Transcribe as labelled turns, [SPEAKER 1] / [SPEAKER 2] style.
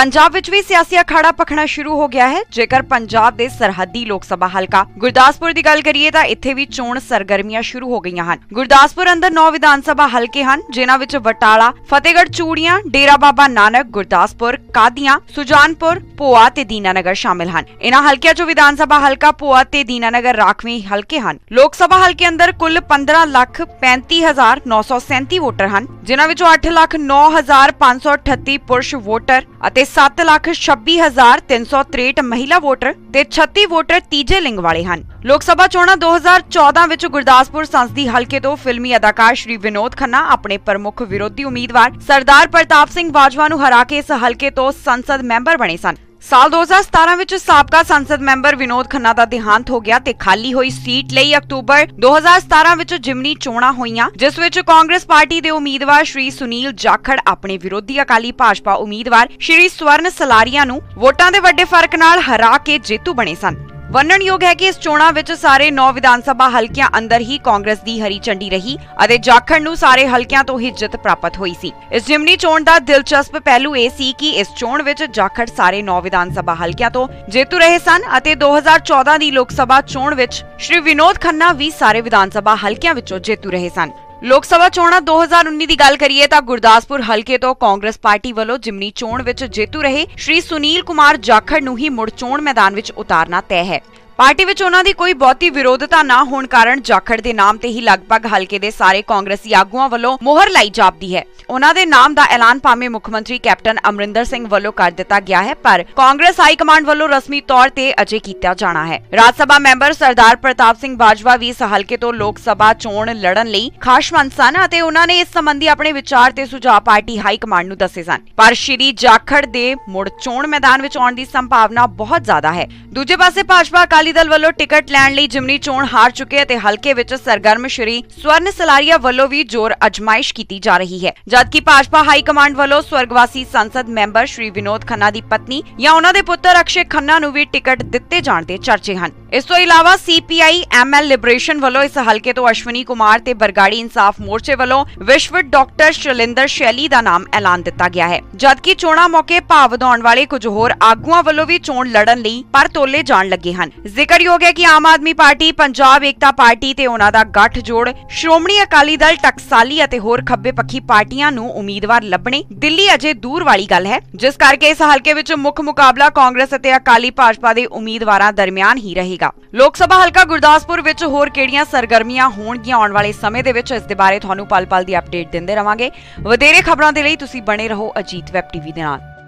[SPEAKER 1] ਪੰਜਾਬ ਵਿੱਚ ਵੀ ਸਿਆਸੀ ਅਖਾੜਾ ਪਖਣਾ ਸ਼ੁਰੂ ਹੋ ਗਿਆ ਹੈ। ਜੇਕਰ ਪੰਜਾਬ ਦੇ ਸਰਹੱਦੀ ਲੋਕ ਸਭਾ ਹਲਕਾ ਗੁਰਦਾਸਪੁਰ ਦੀ ਗੱਲ ਕਰੀਏ ਤਾਂ ਇੱਥੇ ਵੀ ਚੋਣ ਸਰਗਰਮੀਆਂ ਸ਼ੁਰੂ ਹੋ ਗਈਆਂ ਹਨ। ਗੁਰਦਾਸਪੁਰ ਅੰਦਰ 9 ਵਿਧਾਨ ਸਭਾ ਹਲਕੇ ਹਨ, ਜਿਨ੍ਹਾਂ ਵਿੱਚ ਬਟਾਲਾ ਫਤਿਹਗੜ੍ਹ ਚੂੜੀਆਂ, ਡੇਰਾ ਬਾਬਾ ਨਾਨਕ, ਗੁਰਦਾਸਪੁਰ, ਕਾਦੀਆਂ, ਸੁਜਾਨਪੁਰ, ਭੋਆ ਤੇ ਦੀਨਾਨਗਰ ਸ਼ਾਮਿਲ ਹਨ। ਇਹਨਾਂ ਹਲਕਿਆਂ 'ਚੋਂ ਵਿਧਾਨ ਸਭਾ ਹਲਕਾ ਭੋਆ ਤੇ ਦੀਨਾਨਗਰ ਰਾਖਵੇਂ ਹਲਕੇ ਹਨ। ਲੋਕ ਸਭਾ ਹਲਕੇ ਅੰਦਰ ਕੁੱਲ 15 ਲੱਖ 35937 ਵੋਟਰ ਹਨ, ਜਿਨ੍ਹਾਂ ਵਿੱਚੋਂ 8 ਲੱਖ 9538 ਪੁਰਸ਼ ਵੋਟਰ ਅਤੇ 7 ਲੱਖ 26363 ਮਹਿਲਾ ਵੋਟਰ ਤੇ 36 ਵੋਟਰ ਤੀਜੇ ਲਿੰਗ ਵਾਲੇ ਹਨ। ਲੋਕ ਸਭਾ ਚੋਣਾਂ 2014 ਵਿੱਚ ਗੁਰਦਾਸਪੁਰ ਸੰਸਦੀ ਹਲਕੇ ਤੋਂ ਫਿਲਮੀ ਅਦਾਕਾਰ ਸ਼੍ਰੀ ਵਿਨੋਦ ਖੰਨਾ ਆਪਣੇ ਪ੍ਰਮੁੱਖ ਵਿਰੋਧੀ ਉਮੀਦਵਾਰ ਸਰਦਾਰ ਪ੍ਰਤਾਪ ਸਿੰਘ ਬਾਜਵਾ ਨੂੰ ਹਰਾ ਕੇ ਇਸ ਹਲਕੇ ਤੋਂ ਸੰਸਦ ਮੈਂਬਰ ਬਣੇ ਸਨ। ਸਾਲ 2017 ਵਿੱਚ ਸਾਬਕਾ ਸੰਸਦ ਮੈਂਬਰ ਵਿਨੋਦ ਖੰਨਾ ਦਾ ਦੇਹਾਂਤ ਹੋ ਗਿਆ ਤੇ ਖਾਲੀ ਹੋਈ ਸੀਟ ਲਈ ਅਕਤੂਬਰ 2017 ਵਿੱਚ ਜਿਮਨੀ ਚੋਣਾਂ ਹੋਈਆਂ, ਜਿਸ ਵਿੱਚ ਕਾਂਗਰਸ ਪਾਰਟੀ ਦੇ ਉਮੀਦਵਾਰ ਸ਼੍ਰੀ ਸੁਨੀਲ ਜਾਖੜ, ਆਪਣੇ ਵਿਰੋਧੀ ਅਕਾਲੀ ਭਾਜਪਾ ਉਮੀਦਵਾਰ ਸ਼੍ਰੀ ਸਵਰਨ ਸਲਾਰੀਆ ਨੂੰ ਵੋਟਾਂ ਦੇ ਵੱਡੇ ਫ਼ਰਕ ਨਾਲ ਹਰਾ ਕੇ ਜੇਤੂ ਬਣੇ ਸਨ। ਵਰਣਨਯੋਗ ਹੈ ਕਿ ਇਸ ਚੋਣਾਂ ਵਿੱਚ ਸਾਰੇ 9 ਵਿਧਾਨ ਸਭਾ ਹਲਕਿਆਂ ਅੰਦਰ ਹੀ ਕਾਂਗਰਸ ਦੀ ਹਰੀ ਝੰਡੀ ਰਹੀ ਅਤੇ ਜਾਖੜ ਨੂੰ ਸਾਰੇ ਹਲਕਿਆਂ ਤੋਂ ਹੀ ਜਿੱਤ ਪ੍ਰਾਪਤ ਹੋਈ ਸੀ। ਇਸ ਜਿਮਨੀ ਚੋਣ ਦਾ ਦਿਲਚਸਪ ਪਹਿਲੂ ਇਹ ਸੀ ਕਿ ਇਸ ਚੋਣ ਵਿੱਚ ਜਾਖੜ ਸਾਰੇ 9 ਵਿਧਾਨ ਸਭਾ ਹਲਕਿਆਂ ਤੋਂ ਜੇਤੂ ਰਹੇ ਸਨ ਅਤੇ 2014 ਦੀ ਲੋਕ ਸਭਾ ਚੋਣ ਵਿੱਚ ਸ਼੍ਰੀ ਵਿਨੋਦ ਖੰਨਾ ਵੀ ਸਾਰੇ ਵਿਧਾਨ ਸਭਾ ਹਲਕਿਆਂ ਵਿੱਚੋਂ ਜੇਤੂ ਰਹੇ ਸਨ। ਲੋਕ ਸਭਾ ਚੋਣਾਂ 2019 ਦੀ ਗੱਲ ਕਰੀਏ ਤਾਂ ਗੁਰਦਾਸਪੁਰ ਹਲਕੇ ਤੋਂ ਕਾਂਗਰਸ ਪਾਰਟੀ ਵੱਲੋਂ ਜਿਮਨੀ ਚੋਣ ਵਿੱਚ ਜੇਤੂ ਰਹੇ ਸ਼੍ਰੀ ਸੁਨੀਲ ਕੁਮਾਰ ਜਾਖੜ ਨੂੰ ਹੀ ਮੁੜ ਚੋਣ ਮੈਦਾਨ ਵਿੱਚ ਉਤਾਰਨਾ ਤੈਅ ਹੈ। ਪਾਰਟੀ ਵਿੱਚ ਉਹਨਾਂ ਦੀ ਕੋਈ ਬਹੁਤੀ ਵਿਰੋਧਤਾ ਨਾ ਹੋਣ ਕਾਰਨ ਜਾਖੜ ਦੇ ਨਾਮ ਤੇ ਹੀ ਲਗਭਗ ਹਲਕੇ ਦੇ ਸਾਰੇ ਕਾਂਗਰਸੀ ਆਗੂਆਂ ਵੱਲੋਂ ਮੋਹਰ ਲਾਈ ਜਾਪਦੀ ਹੈ। ਉਹਨਾਂ ਦੇ ਨਾਮ ਦਾ ਐਲਾਨ ਭਾਵੇਂ ਮੁੱਖ ਮੰਤਰੀ ਕੈਪਟਨ ਅਮਰਿੰਦਰ ਸਿੰਘ ਵੱਲੋਂ ਕਰ ਦਿੱਤਾ ਗਿਆ ਹੈ, ਪਰ ਕਾਂਗਰਸ ਹਾਈ ਕਮਾਂਡ ਵੱਲੋਂ ਰਸਮੀ ਤੌਰ ਤੇ ਅਜੇ ਕੀਤਾ ਜਾਣਾ ਹੈ। ਰਾਜ ਸਭਾ ਮੈਂਬਰ ਸਰਦਾਰ ਪ੍ਰਤਾਪ ਸਿੰਘ ਬਾਜਵਾ ਵੀ ਇਸ ਹਲਕੇ ਤੋਂ ਲੋਕ ਸਭਾ ਚੋਣ ਲੜਨ ਲਈ ਖਾਸ਼ਮੰਦ ਸਨ ਅਤੇ ਉਹਨਾਂ ਨੇ ਇਸ ਸੰਬੰਧੀ ਆਪਣੇ ਵਿਚਾਰ ਤੇ ਸੁਝਾਅ ਪਾਰਟੀ ਹਾਈ ਕਮਾਂਡ ਨੂੰ ਦੱਸੇ ਸਨ। ਪਰ ਸ਼੍ਰੀ ਜਾਖੜ ਦੇ ਮੁੜ ਚੋਣ ਮੈਦਾਨ ਵਿੱਚ ਆਉਣ ਦੀ ਸੰਭਾਵਨਾ ਬਹੁਤ ਜ਼ਿਆਦਾ ਹੈ। ਦੂਜੇ ਪਾਸੇ ਭਾਜਪਾ ਅਕਾਲੀ ਦਲ ਵੱਲੋਂ ਟਿਕਟ ਲੈਣ ਲਈ ਜਿਮਨੀ ਚੋਣ ਹਾਰ ਚੁੱਕੇ ਅਤੇ ਹਲਕੇ ਵਿੱਚ ਸਰਗਰਮ ਸ਼੍ਰੀ ਸਵਰਨ ਸਲਾਰੀਆ ਵੱਲੋਂ ਵੀ ਜ਼ੋਰ ਅਜਮਾਇਸ਼ ਕੀਤੀ ਜਾ ਰਹੀ ਹੈ। ਜਦਕਿ ਭਾਜਪਾ ਹਾਈ ਕਮਾਂਡ ਵੱਲੋਂ ਸਵਰਗਵਾਸੀ ਸੰਸਦ ਮੈਂਬਰ ਸ਼੍ਰੀ ਵਿਨੋਦ ਖੰਨਾ ਦੀ ਪਤਨੀ ਜਾਂ ਉਹਨਾਂ ਦੇ ਪੁੱਤਰ ਅਕਸ਼ੇ ਖੰਨਾ ਨੂੰ ਵੀ ਟਿਕਟ ਦਿੱਤੇ ਜਾਣ ਦੇ ਚਰਚੇ ਹਨ। ਇਸ ਤੋਂ ਇਲਾਵਾ ਸੀਪੀਆਈ ਐਮਐਲ ਲਿਬਰੇਸ਼ਨ ਵੱਲੋਂ ਇਸ ਹਲਕੇ ਤੋਂ ਅਸ਼ਵਨੀ ਕੁਮਾਰ ਤੇ ਬਰਗਾੜੀ ਇਨਸਾਫ ਮੋਰਚੇ ਵੱਲੋਂ ਵਿਸ਼ਵ ਡਾਕਟਰ ਸ਼ਲਿੰਦਰ ਸ਼ੈਲੀ ਦਾ ਨਾਮ ਐਲਾਨ ਦਿੱਤਾ ਗਿਆ ਹੈ। ਜਦਕਿ ਚੋਣਾਂ ਮੌਕੇ ਭਾਵ ਵਧਾਉਣ ਵਾਲੇ ਕੁਝ ਹੋਰ ਆਗੂਆਂ ਵੱਲੋਂ ਵੀ ਚੋਣ ਲੜਨ ਲਈ ਪਰ ਤੋਲੇ ਜਾਣ ਲੱਗੇ ਹਨ। ਜ਼ਿਕਰਯੋਗ ਹੈ ਕਿ ਆਮ ਆਦਮੀ ਪਾਰਟੀ, ਪੰਜਾਬ ਏਕਤਾ ਪਾਰਟੀ ਤੇ ਉਹਨਾਂ ਦਾ ਗੱਠਜੋੜ ਸ਼੍ਰੋਮਣੀ ਅਕਾਲੀ ਦਲ, ਟਕਸਾਲੀ ਅਤੇ ਹੋਰ ਖੱਬੇ ਪੱਖੀ ਪਾਰਟੀਆਂ ਨੂੰ ਉਮੀਦਵਾਰ ਲੱਭਣੇ ਦਿੱਲੀ ਅਜੇ ਦੂਰ ਵਾਲੀ ਗੱਲ ਹੈ। ਜਿਸ ਕਰਕੇ ਇਸ ਹਲਕੇ ਵਿੱਚ ਮੁੱਖ ਮੁਕਾਬਲਾ ਕਾਂਗਰਸ ਅਤੇ ਅਕਾਲੀ ਭਾਜਪਾ ਦੇ ਉਮੀਦਵਾਰਾਂ ਦਰਮਿਆਨ ਹੀ ਰਹੇਗਾ। ਲੋਕ ਸਭਾ ਹਲਕਾ ਗੁਰਦਾਸਪੁਰ ਵਿੱਚ ਹੋਰ ਕਿਹੜੀਆਂ ਸਰਗਰਮੀਆਂ ਹੋਣਗੀਆਂ ਆਉਣ ਵਾਲੇ ਸਮੇਂ ਦੇ ਵਿੱਚ, ਇਸ ਦੇ ਬਾਰੇ ਤੁਹਾਨੂੰ ਪਲ-ਪਲ ਦੀ ਅਪਡੇਟ ਦਿੰਦੇ ਰਵਾਂਗੇ। ਵਧੇਰੇ ਖਬਰਾਂ ਦੇ ਲਈ ਤੁਸੀਂ ਬਣੇ ਰਹੋ ਅਜੀਤ ਵੈਬ ਟੀਵੀ ਦੇ ਨਾਲ।